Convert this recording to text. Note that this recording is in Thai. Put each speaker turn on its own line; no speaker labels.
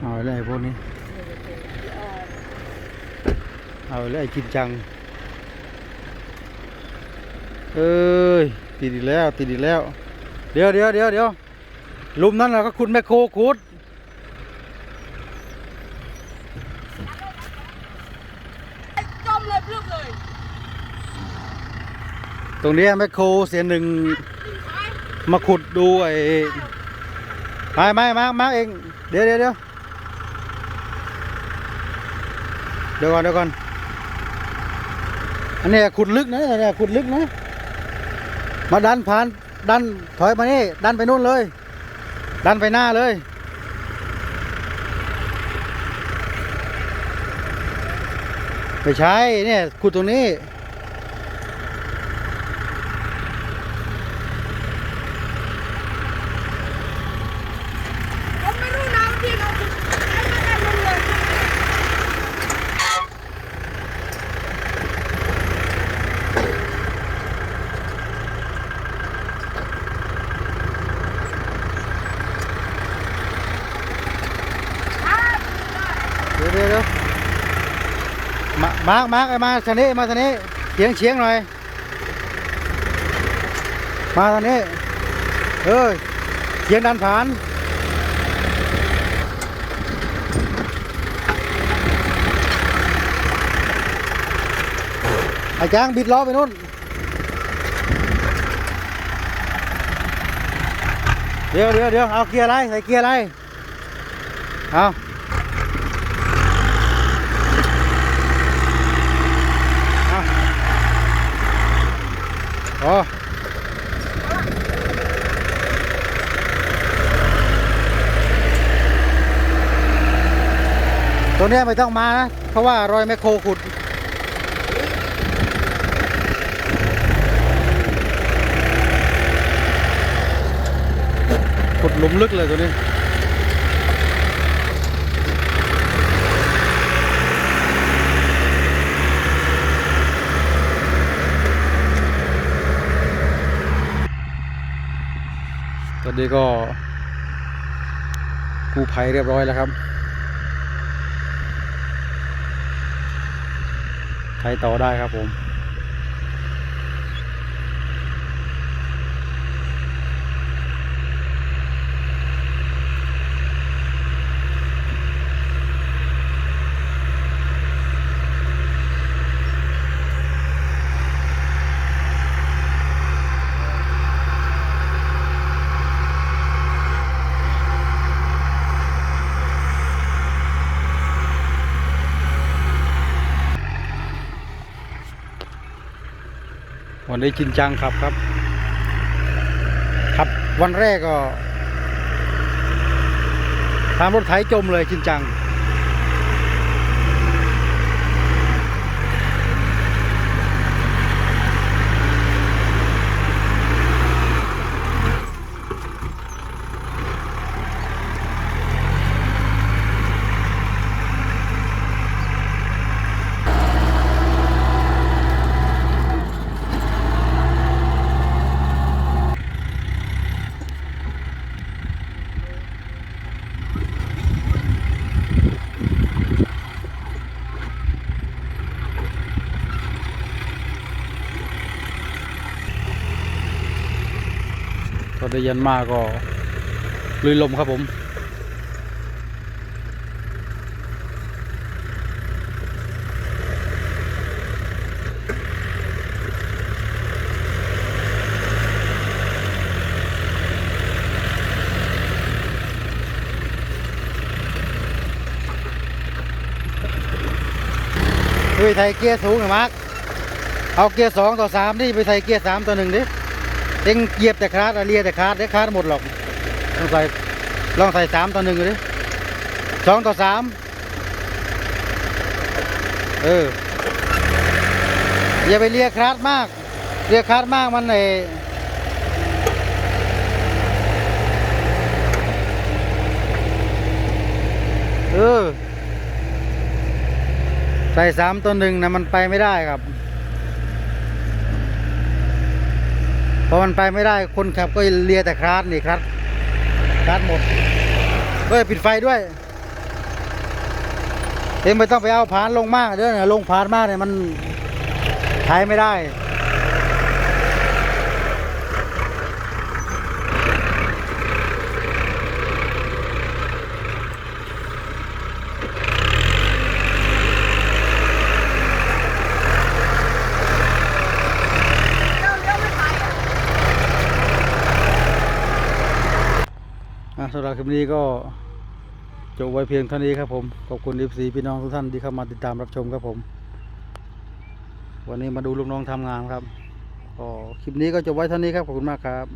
เอาเลยไอ้พวกนี้ เอาเลยไอ้จริงจัง เอ้ยติดอีกแล้วติดอีกแล้ว เดี๋ยวเดี๋ยวเดี๋ยวเดี๋ยวหลุมนั้นเราก็คุณแมคโครขุด
จมเลยพลึบเลย
ตรงเนี้ยแมคโครเสียหนึ่งมาขุดดูไอ้ไม่ไม่มามาเอง เดี๋ยวเดี๋ยวเดี๋ยว เดี๋ยวก่อนเดี๋ยวก่อน อันนี้ขุดลึกนะอันเนี้ยขุดลึกนะ มาดันผ่าน ดันถอยมานี่ ดันไปนู่นเลย ดันไปหน้าเลยไม่ใช่เนี่ยขุดตรงนี้
ผมไม่รู้นะที่เราไอ้ไม่ได้ลงเลย
เดี๋ยวเดี๋ยวเดี๋ยว มามาร์กมาร์กไอ้มาทางนี้มาทางนี้เฉียงเฉียงหน่อย มาทางนี้ เอ้ยเฉียงดันผ่าน ไอ้จ้างบิดล้อไปนู่น เดี๋ยวเดี๋ยวเดี๋ยวเอาเกียร์อะไร ใส่เกียร์อะไร เอา โอ้ตัวเนี้ยไม่ต้องมานะ เพราะว่ารอยแมคโครขุด ขุดหลุมลึกเลยตัวนี้ นี้ก็กู้ภัยเรียบร้อยแล้วครับใช้ต่อได้ครับผม วันนี้จริงจังครับครับ ครับวันแรกก็ทำรถไถจมเลยจริงจัง ก็ได้ยันมาก็ลุยลมครับผมไปไทยเกียร์สูงหน่อยมาร์คเอาเกียร์สองต่อสามนี่ไปไทยเกียร์สามต่อหนึ่งดิ เต็งเหยียบแต่คาสอะเลียแต่คลาสได้คลาสหมดหรอกลองใส่ลองใส่สามต่อหนึ่งดิสองต่อสามเอออย่าไปเลียคลาสมากเลียคลาสมากมันไอเออใส่สามตัวหนึ่งนะมันไปไม่ได้ครับ พอมันไปไม่ได้คนขับก็เลียแต่คราสนี่ครับคราสหมดก็ปิดไฟด้วยเอ็มไม่ต้องไปเอาผานลงมากเด้อเนี่ยลงผานมากเนี่ยมันใช้ไม่ได้ำหรับคลิปนี้ก็จบไว้เพียงเท่านี้ครับผม ขอบคุณ FC พี่น้องทุกท่านที่เข้ามาติดตามรับชมครับผม วันนี้มาดูลูกน้องทำงานครับก็คลิปนี้ก็จบไว้เท่านี้ครับ ขอบคุณมากครับ